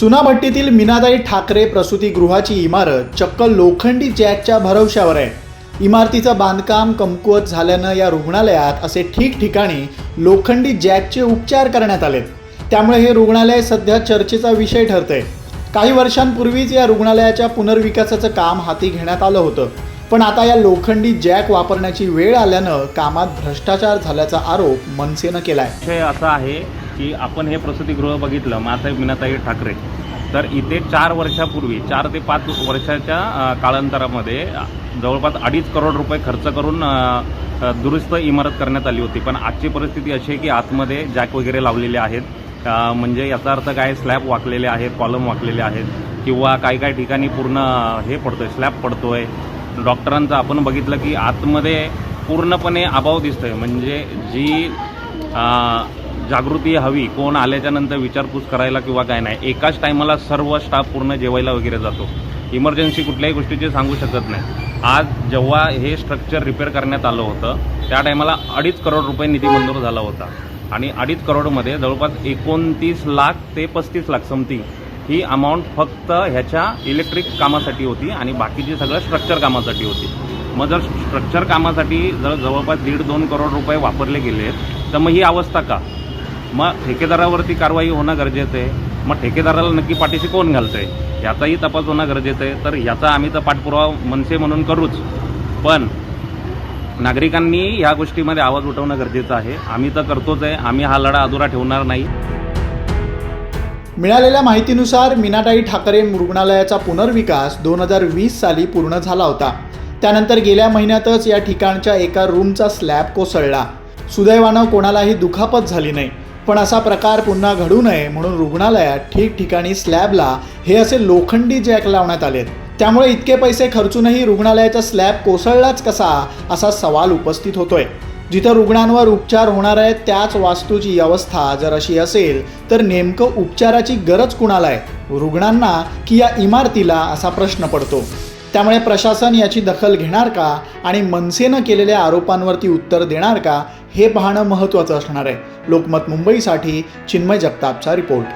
चुनाभट्टीतील मीनाताई ठाकरे प्रसूतीगृहाची इमारत चक्क लोखंडी जॅकच्या भरवशावर आहे. इमारतीचं बांधकाम कमकुवत झाल्यानं या रुग्णालयात असे ठिकठिकाणी लोखंडी जॅकचे उपचार करण्यात आलेत. त्यामुळे हे रुग्णालय सध्या चर्चेचा विषय ठरतंय. काही वर्षांपूर्वीच या रुग्णालयाच्या पुनर्विकासाचं काम हाती घेण्यात आलं होतं. पण आता या लोखंडी जॅक वापरण्याची वेळ आल्यानं कामात भ्रष्टाचार झाल्याचा आरोप मनसेनं केलाय. असं आहे की आपण हे प्रसूतीगृह बघितलं माताई मीनाताई ठाकरे. तर इथे चार वर्षापूर्वी चार ते पाच वर्षाच्या कालांतरामध्ये जवळपास अडीच करोड रुपये खर्च करून दुरुस्त इमारत करण्यात आली होती. पण आजची परिस्थिती अशी आहे की आतमध्ये जॅक वगैरे लावलेले आहेत. म्हणजे याचा अर्थ काय? स्लॅब वाकलेले आहेत कॉलम वाकलेले आहेत किंवा काही काही ठिकाणी पूर्ण हे पडतोय स्लॅब पडतोय. डॉक्टरांचं आपण बघितलं की आतमध्ये पूर्णपणे अभाव दिसतोय. म्हणजे जी जागृती हवी कोण आल्याच्यानंतर विचारपूस करायला किंवा काय नाही. एकाच टायमाला सर्व स्टाफ पूर्ण जेवायला वगैरे जातो. इमर्जन्सी कुठल्याही गोष्टीची सांगू शकत नाही. आज जेव्हा हे स्ट्रक्चर रिपेअर करण्यात आलं होतं त्या टायमाला अडीच करोड रुपये निधी मंजूर झाला होता. आणि अडीच करोडमध्ये जवळपास एकोणतीस लाख ते पस्तीस लाख समथिंग ही अमाऊंट फक्त ह्याच्या इलेक्ट्रिक कामासाठी होती आणि बाकीची सगळं स्ट्रक्चर कामासाठी होती. मग जर स्ट्रक्चर कामासाठी जर जवळपास दीड दोन करोड रुपये वापरले गेले तर मग ही अवस्था का? मग ठेकेदारावरती कारवाई होणं गरजेचं आहे. मग ठेकेदाराला नक्की पाठीशी कोण घालतंय? याचाही तपास होणं गरजेचं आहे. तर याचा आम्ही तर पाठपुरावा मनसे म्हणून करूच. पण नागरिकांनी ह्या गोष्टीमध्ये आवाज उठवणं गरजेचं आहे. आम्ही तर करतोच आहे. आम्ही हा लढा अधुरा ठेवणार नाही. मिळालेल्या माहितीनुसार मीनाताई ठाकरे रुग्णालयाचा पुनर्विकास दोन हजार वीस साली पूर्ण झाला होता. त्यानंतर गेल्या महिन्यातच या ठिकाणच्या एका रूमचा स्लॅब कोसळला. सुदैवानं कोणालाही दुखापत झाली नाही. पण असा प्रकार पुन्हा घडू नये म्हणून रुग्णालयात ठिकठिकाणी स्लॅबला हे असे लोखंडी जॅक लावण्यात आलेत. त्यामुळे इतके पैसे खर्चूनही रुग्णालयाचा स्लॅब कोसळलाच कसा असा सवाल उपस्थित होतोय. जिथं रुग्णांवर उपचार होणार आहेत त्याच वास्तूची अवस्था जर अशी असेल तर नेमकं उपचाराची गरज कुणाला आहे? रुग्णांना की या इमारतीला असा प्रश्न पडतो. त्यामुळे प्रशासन याची दखल घेणार का आणि मनसेनं केलेल्या आरोपांवरती उत्तर देणार का हे पाहणं महत्त्वाचं असणार आहे. लोकमत मुंबईसाठी चिन्मय जगतापचा रिपोर्ट.